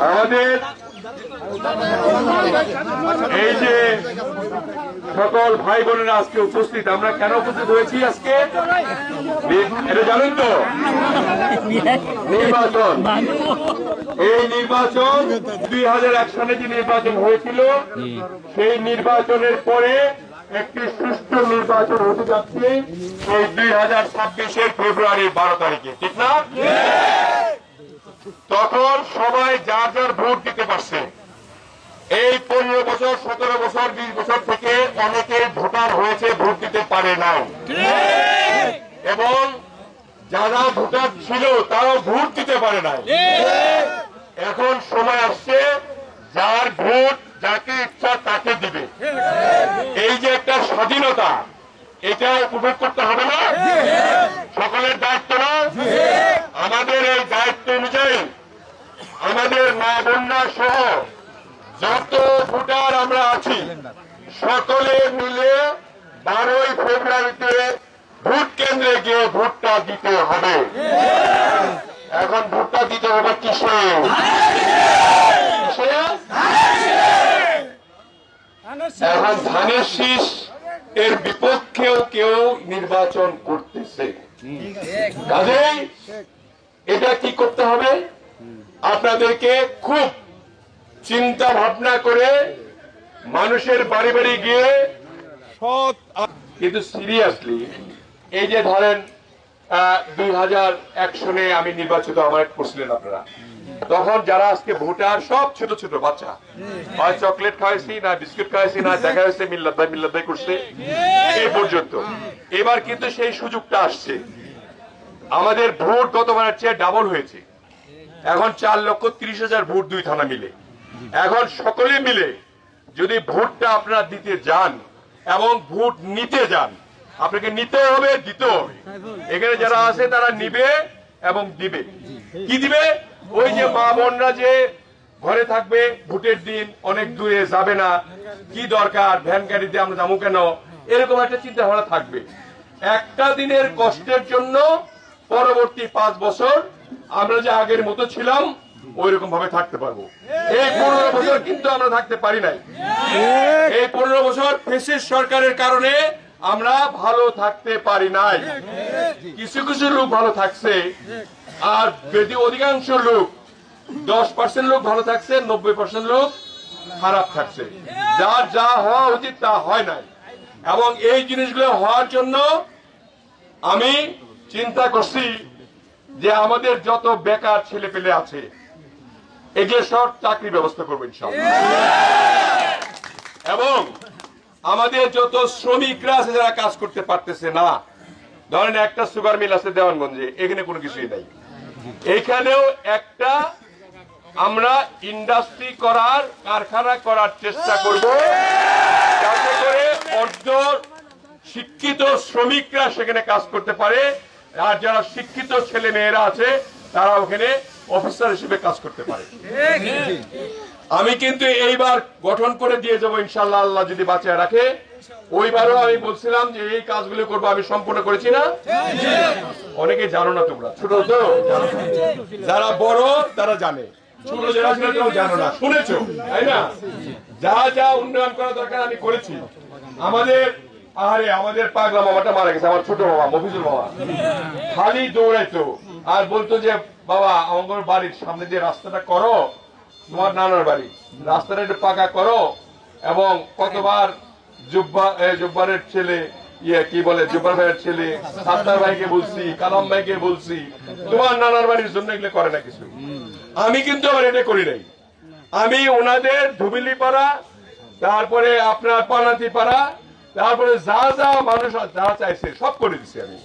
আমাদের এই যে সকল ভাই বোনেরা আজকে উপস্থিত আমরা কেন উপস্থিত হয়েছি আজকে এটা জানেন তো নির্বাচন এই নির্বাচন দুই হাজার এক সালে যে নির্বাচন হয়েছিল সেই নির্বাচনের পরে একটি সুষ্ঠু নির্বাচন হতে যাচ্ছে এই দুই হাজার ছাব্বিশের ফেব্রুয়ারি বারো তারিখে ঠিক না? তখন সবাই যার যার ভোট দিতে পারছে। এই পনেরো বছর সতেরো বছর বিশ বছর থেকে অনেকে ভোটার হয়েছে ভোট দিতে পারে নাই। এবং যারা ভোটার ছিল তারাও ভোট দিতে পারে নাই। এখন সময় আসছে যার ভোট যাকে ইচ্ছা তাকে দিবে। এই যে একটা স্বাধীনতা এটা উপভোগ করতে হবে না? সকলের দায়িত্ব না? আমাদের এই দায়িত্ব অনুযায়ী আমাদের মা বন্যা সহ যত ভোটার আমরা আছি, সকলে মিলে বারোই ফেব্রুয়ারিতে ভোট কেন্দ্রে গিয়ে ভোটটা দিতে হবে। এখন ভোটটা দিতে হবে কিসে? কিসে? এখন ধানের শীষ, এর বিপক্ষেও কেউ নির্বাচন করতেছে। কাজেই এটা কি করতে হবে? আপনাদেরকে খুব চিন্তা ভাবনা করে মানুষের বাড়ি বাড়ি গিয়ে সৎ কিন্তু সিরিয়াসলি এই যে ধরেন দুই হাজার আমি নির্বাচিত, আমার করছিলেন আপনারা। তখন যারা আজকে ভোটার সব ছোট ছোট বাচ্চা, হয় চকলেট খাওয়াইছি না বিস্কুট খাওয়াইছি না দেখা হয়েছে মিল্লাত ভাই করছে, এই পর্যন্ত। এবার কিন্তু সেই সুযোগটা আসছে। আমাদের ভোট গতবারের চেয়ে ডাবল হয়েছে। এখন চার লক্ষ তিরিশ হাজার ভোট দুই থানা মিলে। এখন সকলে মিলে যদি ভোটটা আপনারা দিতে যান এবং ভোট নিতে যান, আপনাকে নিতে হবে, দিতে হবে। এখানে যারা আছে তারা নিবে এবং দিবে। কি দিবে? ওই যে মা বোনরা যে ঘরে থাকবে, ভোটের দিন অনেক দূরে যাবে না। কি দরকার? ভ্যান গাড়িতে আমরা যাব কেন? এরকম একটা চিন্তা ভাবনা থাকবে। একটা দিনের কষ্টের জন্য পরবর্তী পাঁচ বছর আমরা যে আগের মতো ছিলাম ওই রকম ভাবে থাকতে পারব। এই পনেরো বছর কিন্তু আমরা থাকতে পারি নাই। এই পনেরো বছর ফেসিস সরকারের কারণে আমরা ভালো থাকতে পারি নাই। কিছু কিছু লোক ভালো থাকছে। আর যদি অধিকাংশ লোক, দশ পার্সেন্ট লোক ভালো থাকছে, নব্বই পার্সেন্ট লোক খারাপ থাকছে। যার যা হওয়া উচিত তা হয় নাই। এবং এই জিনিসগুলো হওয়ার জন্য আমি চিন্তা করছি যে আমাদের যত বেকার ছেলে পেলে আছে এগুলো সব চাকরির ব্যবস্থা করবেন সব এবং আমাদের যত শ্রমিকরা আছে যারা কাজ করতে পারতেছে না, ধরেন একটা সুগার মিল আছে দেওয়ানগঞ্জে, এখানে কোনো কিছুই নাই। এখানেও একটা আমরা ইন্ডাস্ট্রি করার কারখানা করার চেষ্টা করব। যাতে করে অর্ধ শিক্ষিত শ্রমিকরা সেখানে কাজ করতে পারে। আর যারা শিক্ষিত ছেলে মেয়েরা আছে, তারা ওখানে অফিসার হিসেবে কাজ করতে পারে। আমি কিন্তু এইবার গঠন করে দিয়ে যাব ইনশাল্লাহ আল্লাহ যদি বাঁচিয়ে রাখে। ওইবারও আমি বলছিলাম যে এই কাজগুলো করব আমি সম্পূর্ণ করেছি না? অনেকে জানো না তোমরা। ছোট তো? যারা বড় তারা জানে। ছোট যারা আছে তারাও জানো না। শুনেছো? তাই না? যা যা উন্নয়ন করা দরকার আমি করেছি। আমাদের আরে আমাদের পাগলা মামাটা মারা গেছে আমার ছোট বাবা মফিজুল বাবা খালি দৌড়াইতো। আর বলতো যে বাবা আমার বাড়ির সামনে যে রাস্তাটা করো, তোমার নানার বাড়ি। রাস্তাটা একটু পাকা করো এবং কতবার জুব্বা জুব্বারের ছেলে ইয়ে কি বলে, জুব্বার ভাইয়ের ছেলে, সাত্তার ভাইকে বলছি, কালাম ভাইকে বলছি, তোমার নানার বাড়ির জন্য এগুলো করে না কিছু। আমি কিন্তু আবার এটা করি নাই। আমি ওনাদের ধুবিলি পাড়া তারপরে আপনার পানাতি পাড়া তারপরে যা যা মানুষ যা চাইছে, সব করে দিছি আমি।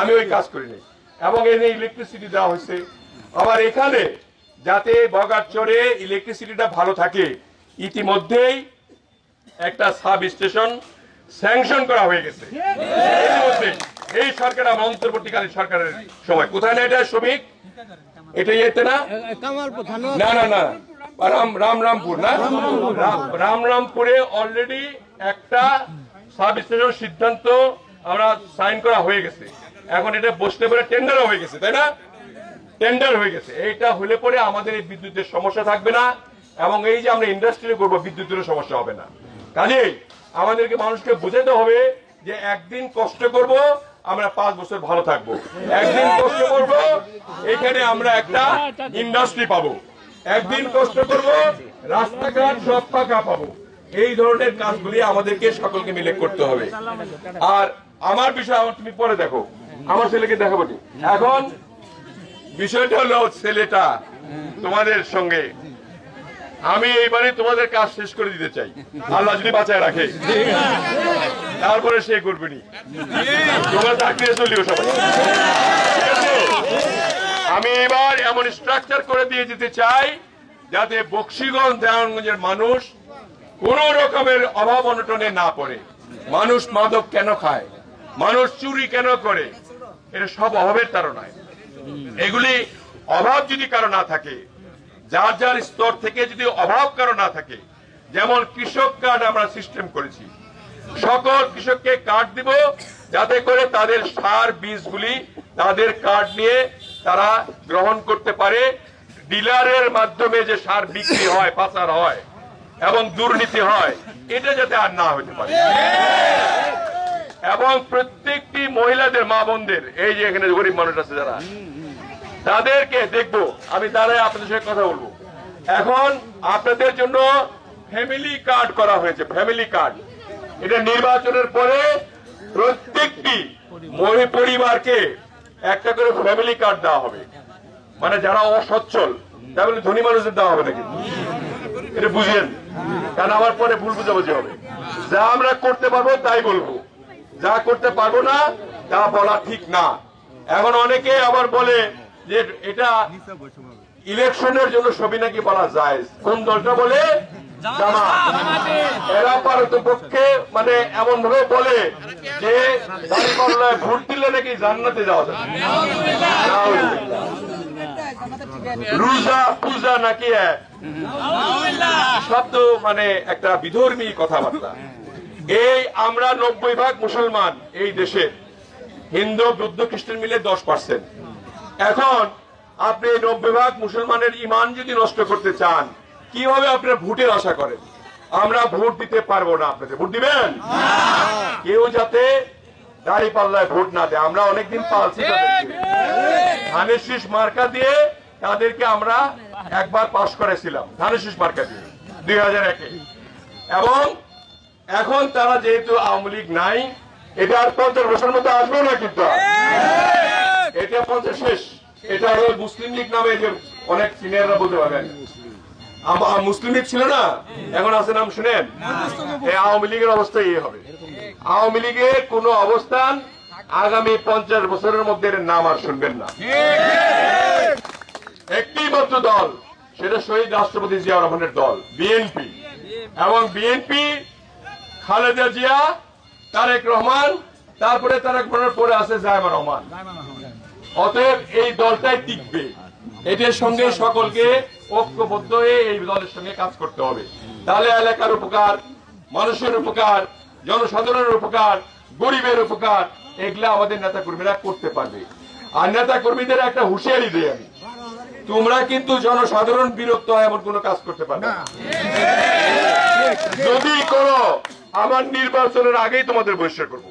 আমি ওই কাজ করি নাই। এবং এনে ইলেকট্রিসিটি দেওয়া হয়েছে। আবার এখানে যাতে বগারচরে ইলেকট্রিসিটিটা ভালো থাকে, ইতিমধ্যেই একটা সাব স্টেশন স্যাংশন করা হয়ে গেছে। এই সরকার আমার অন্তর্বর্তীকালীন সরকারের সময়। কোথায় না এটা শ্রমিক? এটা ইয়েতে না? না না না। সিদ্ধান্ত আমরা সাইন করা হয়ে গেছে। এখন এটা বসতে পারে টেন্ডারও হয়ে গেছে, তাই না? টেন্ডার হয়ে গেছে। এইটা হলে পরে আমাদের এই বিদ্যুতের সমস্যা থাকবে না এবং এই যে আমরা ইন্ডাস্ট্রি করব বিদ্যুতের সমস্যা হবে না। কাজেই আমাদেরকে মানুষকে বোঝাতে হবে যে একদিন কষ্ট করব, আমরা পাঁচ বছর ভালো থাকব। একদিন কষ্ট করব, এখানে আমরা একটা ইন্ডাস্ট্রি পাবো। একদিন কষ্ট করব, রাস্তাঘাট সব ফাঁকা পাবো। এই ধরনের কাজগুলি আমাদেরকে সকলকে মিলে করতে হবে। আর আমার বিষয়, আমার তুমি পরে দেখো। আমার ছেলেকে দেখাবো। এখন বিষয়টা হলো ছেলেটা তোমাদের সঙ্গে। আমি এইবারে তোমাদের কাজ শেষ করে দিতে চাই। আল্লাহ যদি বাঁচায় রাখে। তারপরে সে করবে নি। তোমরা চাকরি চলিও সবাই। আমি এবার এমন স্ট্রাকচার করে দিয়ে যেতে চাই, যাতে বক্সিগঞ্জ দেওয়ানগঞ্জের মানুষ কোন রকমের অভাব অনটনে না পড়ে। মানুষ মাদক কেন খায়? মানুষ চুরি কেন করে? এটা সব অভাবের তারণায় এগুলি অভাব যদি কারও না থাকে, যার যার স্তর থেকে যদি অভাব কারও না থাকে, যেমন কৃষক কার্ড আমরা সিস্টেম করেছি, সকল কৃষককে কার্ড দিব যাতে করে তাদের সার বীজগুলি তাদের কার্ড নিয়ে তারা গ্রহণ করতে পারে, ডিলারের মাধ্যমে যে সার বিক্রি হয়, পাচার হয় এবং দুর্নীতি হয়, এটা যাতে আর না হতে পারে। এবং প্রত্যেকটি মহিলাদের, মা বোনদের, এই যে এখানে গরিব মানুষ আছে যারা তাদেরকে দেখব। আমি দাঁড়ায় আপনাদের সঙ্গে কথা বলব। এখন আপনাদের জন্য ফ্যামিলি কার্ড করা হয়েছে ফ্যামিলি কার্ড এটা নির্বাচনের পরে প্রত্যেকটি মহি- পরিবারকে একটা করে ফ্যামিলি কার্ড দেওয়া হবে। মানে যারা অসচ্ছল তাহলে ধনী মানুষের দেওয়া হবে নাকি? এটা বুঝেন কারণ আমার পরে ভুল বুঝাবুঝি হবে। যা আমরা করতে পারব, তাই বলব। যা করতে পারব না, তা বলা ঠিক না। এখন অনেকে আবার বলে যে এটা ইলেকশনের জন্য ছবি নাকি বলা যায়। কোন দলটা বলে? মানে এমন ভাবে বলে যে ভোট দিলে নাকি জান্নাতে যাওয়া পূজা নাকি মানে একটা বিধর্মী কথাবার্তা। এই আমরা নব্বই ভাগ মুসলমান এই দেশে। হিন্দু, বৌদ্ধ, খ্রিস্টান মিলে দশ পার্সেন্ট। এখন আপনি নব্বই ভাগ মুসলমানের ইমান যদি নষ্ট করতে চান, কীভাবে আপনারা ভোটের আশা করেন? আমরা ভোট দিতে পারব না আপনাদের ভোট দিবেন? কেউ যাতে দাড়ি পাল্লায় ভোট না দেয়। আমরা অনেকদিন পালছি ধানের শীষ মার্কা দিয়ে তাদেরকে আমরা একবার পাশ করেছিলাম। ধানের শীষ মার্কা দিয়ে, দুই হাজার একে। এবং এখন তারা যেহেতু আওয়ামী লীগ নাই, এটা আর পঞ্চাশ বছর মতো আসবে না কিন্তু। এটা পঞ্চাশ শেষ। এটা হলো মুসলিম লীগ নামে যে অনেক সিনিয়ররা বলতে পারবেন মুসলিম লীগ ছিল না? এখন আছে নাম শুনেন? আওয়ামী লীগের অবস্থা এই হবে। আওয়ামী লীগের কোন অবস্থান আগামী পঞ্চাশ বছরের মধ্যে নাম আর শুনবেন না। একটি মাত্র দল, সেটা শহীদ রাষ্ট্রপতি জিয়া রহমানের দল, বিএনপি। এবং বিএনপি, খালেদা জিয়া, তারেক রহমান, তারপরে তারেক রহমানের পরে আছে জায়মা রহমান। অতএব এই দলটাই টিকবে। এটার সঙ্গে সকলকে ঐক্যবদ্ধ হয়ে এই দলের সঙ্গে কাজ করতে হবে। তাহলে এলাকার উপকার, মানুষের উপকার, জনসাধারণের উপকার, গরিবের উপকার, এগুলা আমাদের নেতা কর্মীরা করতে পারবে। আর নেতা কর্মীদের একটা হুঁশিয়ারি দিই আমি। তোমরা কিন্তু জনসাধারণ বিরক্ত হয় এমন কোনো কাজ করতে পারবে যদি করো, আমার নির্বাচনের আগেই তোমাদের বহিষ্কার করব।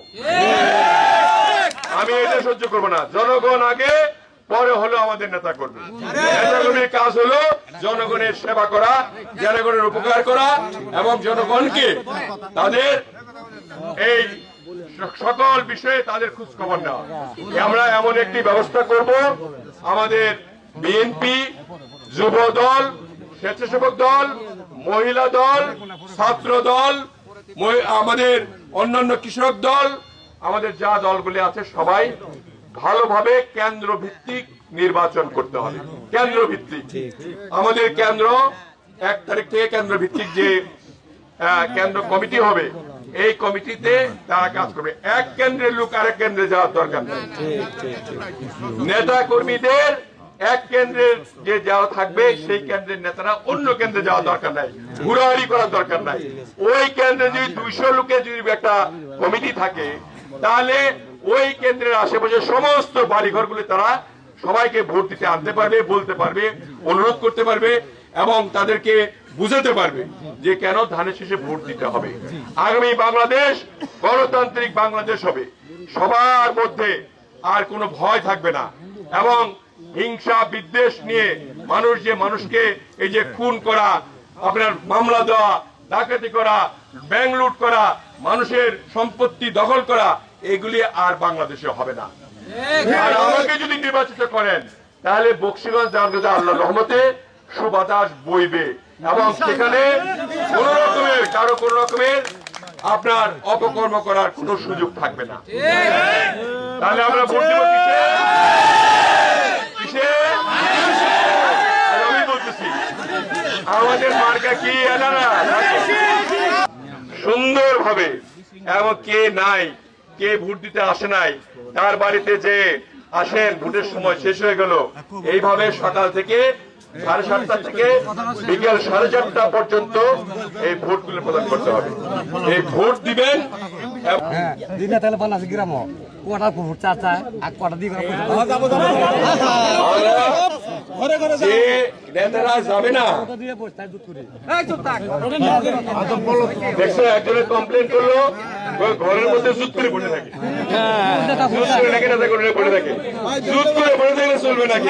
আমি এটা সহ্য করব না। জনগণ আগে, পরে হলো আমাদের নেতা কর্মী নেতা কর্মীর কাজ হলো জনগণের সেবা করা, জনগণের উপকার করা এবং জনগণকে তাদের এই সকল বিষয়ে তাদের খোঁজ খবর নেওয়া আমরা এমন একটি ব্যবস্থা করব, আমাদের বিএনপি যুব দল, স্বেচ্ছাসেবক দল, মহিলা দল, ছাত্র দল আমাদের অন্যান্য কৃষক দল আমাদের যা দলগুলি আছে সবাই ভালোভাবে কেন্দ্র ভিত্তিক নির্বাচন করতে হবে। কেন্দ্র ভিত্তিক আমাদের কেন্দ্র এক তারিখ থেকে কেন্দ্র ভিত্তিক যে কেন্দ্র কমিটি হবে, এই কমিটিতে তারা কাজ করবে। এক কেন্দ্রের লোক আরেক কেন্দ্রে যাওয়ার দরকার নেই। নেতা কর্মীদের এক কেন্দ্রের যে যাওয়া থাকবে, সেই কেন্দ্রের নেতারা অন্য কেন্দ্রে যাওয়া দরকার নাই, ঘুরাঘুরি করার দরকার নাই। ওই কেন্দ্রে যদি দুইশো লোকের যদি একটা কমিটি থাকে তাহলে ওই কেন্দ্রের আশেপাশে সমস্ত বাড়িঘরগুলি তারা সবাইকে ভোট দিতে আনতে পারবে, বলতে পারবে, অনুরোধ করতে পারবে এবং তাদেরকে বুঝাতে পারবে যে কেন ধানের শেষে ভোট দিতে হবে। আগামী বাংলাদেশ গণতান্ত্রিক বাংলাদেশ হবে। সবার মধ্যে আর কোনো ভয় থাকবে না এবং হিংসা, বিদ্বেষ নিয়ে মানুষ যে মানুষকে এই যে খুন করা, আপনার মামলা দেওয়া, ডাকাতি করা, ব্যাংক লুট করা মানুষের সম্পত্তি দখল করা এগুলি আর বাংলাদেশে হবে না। আর আমাকে যদি নির্বাচিত করেন তাহলে বক্সিগঞ্জ জাহাঙ্গীর আল্লাহ রহমতে সুবাতাস বইবে। এবং সেখানে কোন রকমের কারও কোন রকমের আপনার অপকর্ম করার কোনো সুযোগ থাকবে না। তাহলে আমরা ভোট দেবো আমি বলতেছি আমাদের মার্কা কি? এনারা? সুন্দরভাবে, এবং কে নাই, কে ভোট দিতে আসে নাই, তার বাড়িতে যে আসেন, ভোটের সময় শেষ হয়ে গেল, এইভাবে সকাল থেকে সাড়ে সাতটা থেকে বিকেল সাড়ে চারটা পর্যন্ত এই ভোটগুলো প্রদান করতে হবে। এই ভোট দিবেন এবং দিনে তাহলে বানাস গ্রাম কটা ফুট চাচা আর কটা দিয়ে যে নেতারা যাবে না। দিয়ে বসে দুধ করে। দেখছ একজনের কমপ্লেন করল ঘরের মধ্যে জুত করে পড়ে থাকে। জুত করে নেতা করে পড়ে থাকে। জুত করে পড়ে থাকলে চলবে নাকি?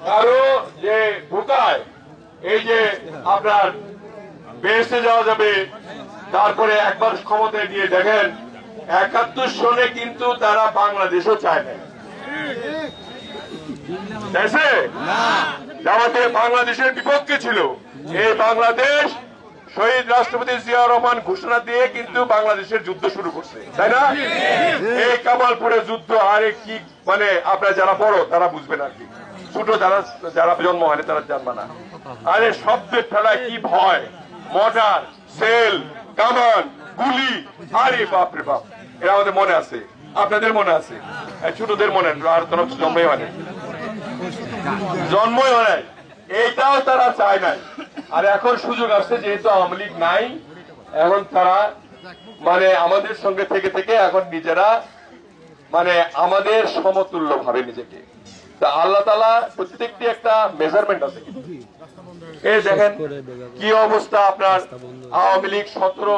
কারও যে ঢুকায় এই যে আপনার বেসে যাওয়া যাবে তারপরে একবার ক্ষমতায় নিয়ে দেখেন একাত্তর সনে কিন্তু তারা বাংলাদেশও চায় না। বাংলাদেশের বিপক্ষে ছিল। এই বাংলাদেশ শহীদ রাষ্ট্রপতি জিয়া রহমান ঘোষণা দিয়ে কিন্তু বাংলাদেশের যুদ্ধ শুরু করছে তাই না? এই কামালপুরের যুদ্ধ আরে কি মানে আপনারা যারা বড় তারা বুঝবেন আর কি। ছোট যারা যারা জন্ম হয়নি, তারা জানবে না। আরে শব্দের ঠেলায় কি ভয়? মর্টার, সেল, কামান, গুলি। আরে বাপ রে বাপ। এরা আমাদের মনে আছে। আপনাদের মনে আছে? ছোটদের মনে আর তোরা জন্মই হয়নি। জন্মই হয়। এইটাও তারা চায় নাই। আর এখন সুযোগ আসছে, যেহেতু আওয়ামী লীগ নাই, এখন তারা মানে আমাদের সঙ্গে থেকে থেকে এখন নিজেরা মানে আমাদের সমতুল্য ভাবে নিজেকে তা আল্লাহ তালা প্রত্যেকটি একটা মেজারমেন্ট আছে। এই দেখেন কি অবস্থা আপনার? আওয়ামী লীগ সতেরো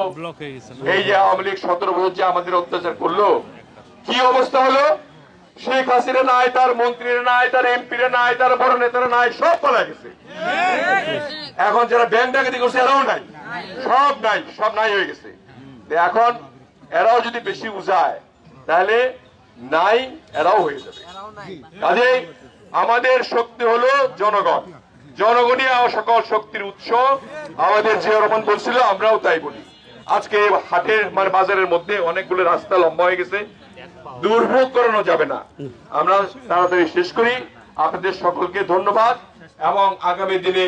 এই যে আওয়ামী লীগ সতেরো বছর যে আমাদের অত্যাচার করল কি অবস্থা হলো? শেখ হাসিনা নাই তার মন্ত্রীরা নাই তার এমপিরা নাই তার বড় নেতারা নাই সব পালা গেছে। এখন যারা ব্যাংক ডাকাতি করছে এরাও নাই। সব নাই সব নাই হয়ে গেছে। এখন এরাও যদি বেশি উজায় তাহলে নাই, এরাও হয়ে যাবে। কাজেই আমাদের শক্তি হলো জনগণ। জনগণই সকল শক্তির উৎস। আমাদের জিয়া রহমান বলছিল, আমরাও তাই বলি। আজকে হাটের মানে বাজারের মধ্যে অনেকগুলো রাস্তা লম্বা হয়ে গেছে। দুর্ভোগ করানো যাবে না। আমরা তাড়াতাড়ি শেষ করি। আপনাদের সকলকে ধন্যবাদ এবং আগামী দিনে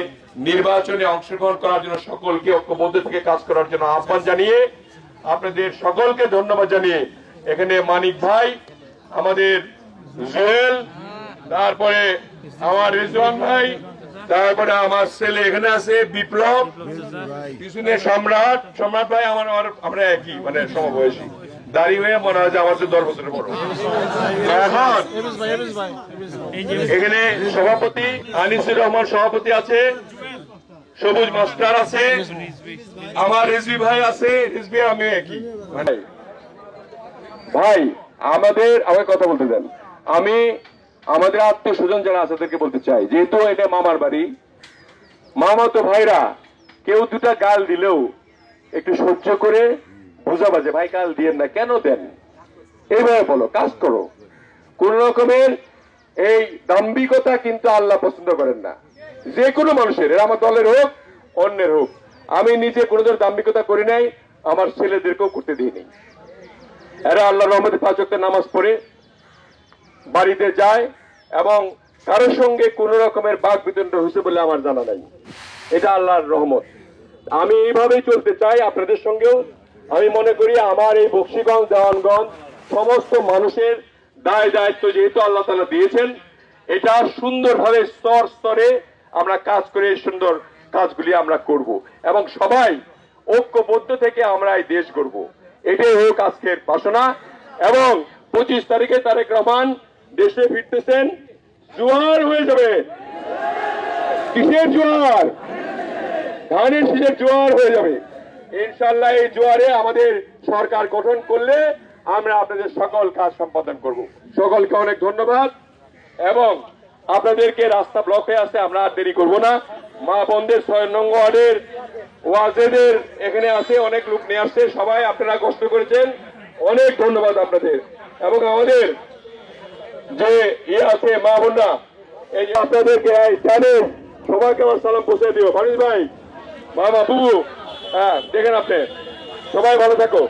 নির্বাচনে অংশগ্রহণ করার জন্য সকলকে ঐক্যবদ্ধ থেকে কাজ করার জন্য আহ্বান জানিয়ে আপনাদের সকলকে ধন্যবাদ জানিয়ে এখানে মানিক ভাই আমাদের জুয়েল তারপরে আমার রিজওয়ান ভাই, তারপরে আমার ছেলে এখানে আছে, বিপ্লব, পিছনে সম্রাট। সম্রাট ভাই আমার আমার- একই মানে সমবয়সী। দাঁড়িয়ে হয়ে মনে হয় আমার দশ বছরের বড়। এখন সভাপতি আনিসুর রহমান সভাপতি আছে, সবুজ মাস্টার আছে, আমার রিজভি ভাই আছে, রিজভি আমি একই। মানে ভাই আমাদের, আমাকে কথা বলতে দেন। আমি আমাদের আত্মীয় স্বজন যারা আছে, তাদেরকে বলতে চাই। যেহেতু এটা মামার বাড়ি মামাতো ভাইরা, কেউ দুটা গাল দিলেও একটু সহ্য করে বোঝাবা যে ভাই, গাল দিয়েন না, কেন দেন? এইভাবে বলো, কাজ করো। কোন রকমের এই দাম্ভিকতা কিন্তু আল্লাহ পছন্দ করেন না। যে কোনো মানুষের, এরা আমার দলের হোক, অন্যের হোক। আমি নিজে কোনো দাম্ভিকতা করি নাই, আমার ছেলেদেরকেও করতে দিই নাই এরা আল্লাহ রহমতে পাঁচ ওয়াক্ত নামাজ পড়ে বাড়িতে যায় এবং কারোর সঙ্গে কোন রকমের বাক বিতণ্ড হয়েছে বলে আমার জানা নাই। এটা আল্লাহর রহমত। আমি এইভাবেই চলতে চাই আপনাদের সঙ্গেও। আমি মনে করি আমার এই বক্সিগঞ্জ দেওয়ানগঞ্জ সমস্ত মানুষের দায় দায়িত্ব যেহেতু আল্লাহ তালা দিয়েছেন, এটা সুন্দরভাবে স্তর স্তরে আমরা কাজ করে সুন্দর কাজগুলি আমরা করব এবং সবাই ঐক্যবদ্ধ থেকে আমরা এই দেশ গড়ব। এটাই হোক আজকের বাসনা। এবং পঁচিশ তারিখে তারেক রহমান দেশে ফিরতেছেন। জোয়ার হয়ে যাবে। কিসের জোয়ার? ধানের শীষের জোয়ার হয়ে যাবে। ইনশাল্লাহ এই জোয়ারে আমাদের সরকার গঠন করলে আমরা আপনাদের সকল কাজ সম্পাদন করব। সকলকে অনেক ধন্যবাদ। এবং আপনাদেরকে রাস্তা ব্লক হয়ে আছে, আমরা আর দেরি করব না। মা বন্ধের ছয় নং ওয়ার্ডের ওয়াজেদের এখানে আছে অনেক লোক নিয়ে আসছে। সবাই আপনারা কষ্ট করেছেন। অনেক ধন্যবাদ আপনাদের। এবং আমাদের যে ইয়ে আছে, মা বোনরা, এই যে আপনাদেরকে জানেন সবাইকে আমার সালাম পৌঁছে দিও। মানুষ ভাই, মামা, বুবু হ্যাঁ দেখেন আপনি। সবাই ভালো থাকো।